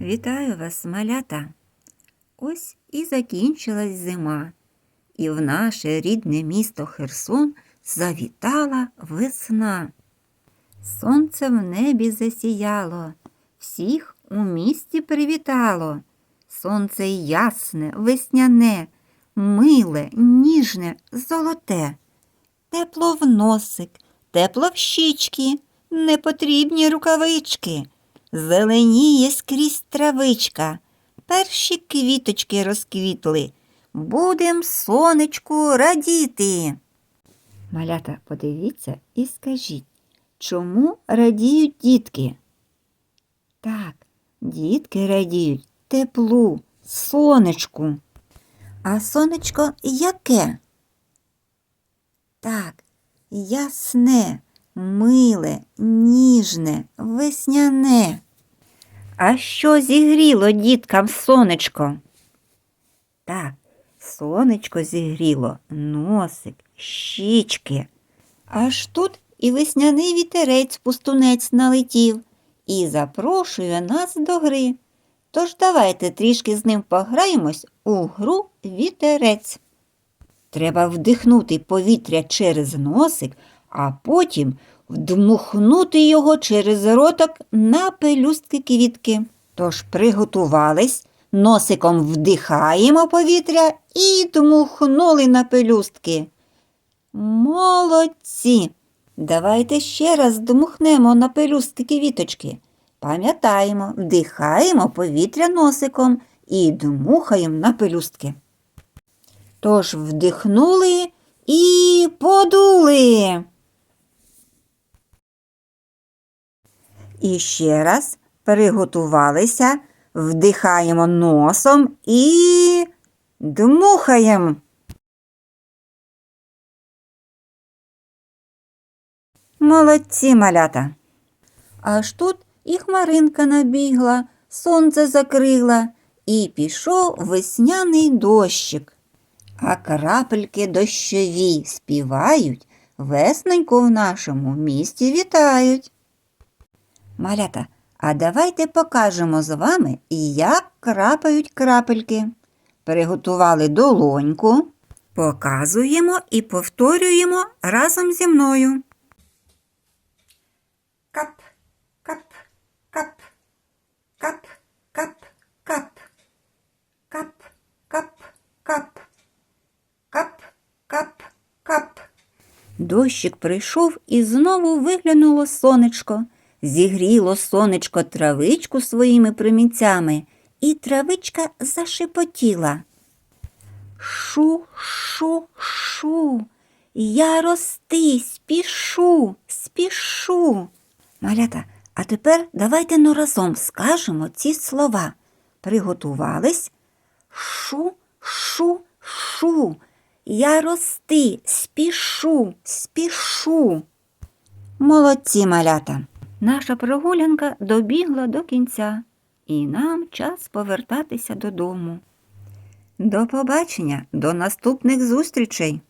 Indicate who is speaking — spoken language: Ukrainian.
Speaker 1: Вітаю вас, малята! Ось і закінчилась зима, і в наше рідне місто Херсон завітала весна. Сонце в небі засіяло, всіх у місті привітало. Сонце ясне, весняне, миле, ніжне, золоте. Тепло в носик, тепло в щічки, непотрібні рукавички. Зеленіє скрізь травичка, перші квіточки розквітли. Будем сонечку радіти. Малята, подивіться і скажіть, чому радіють дітки? Так, дітки радіють теплу, сонечку. А сонечко яке? Так, ясне, миле, ніжне, весняне. А що зігріло діткам сонечко? Так, сонечко зігріло носик, щічки. Аж тут і весняний вітерець пустунець налетів і запрошує нас до гри. Тож давайте трішки з ним пограємось у гру вітерець. Треба вдихнути повітря через носик, а потім вдмухнути його через роток на пелюстки квітки. Тож приготувались, носиком вдихаємо повітря і дмухнули на пелюстки. Молодці! Давайте ще раз дмухнемо на пелюстки квіточки. Пам'ятаємо, вдихаємо повітря носиком і дмухаємо на пелюстки. Тож вдихнули і подули. І ще раз приготувалися, вдихаємо носом і дмухаємо. Молодці малята. Аж тут і хмаринка набігла, сонце закрила, і пішов весняний дощик. А крапельки дощові співають, весненьку в нашому місті вітають. Малята, а давайте покажемо з вами, як крапають крапельки. Приготували долоньку, показуємо і повторюємо разом зі мною. Кап, кап, кап, кап, кап, кап, кап, кап, кап, кап, кап, кап. Дощик прийшов і знову виглянуло сонечко. Зігріло сонечко травичку своїми промінцями, і травичка зашепотіла. Шу, шу, шу, я рости, спішу, спішу. Малята, а тепер давайте ну разом скажемо ці слова. Приготувались? Шу, шу, шу. Я рости, спішу, спішу. Молодці малята. Наша прогулянка добігла до кінця, і нам час повертатися додому. До побачення, до наступних зустрічей!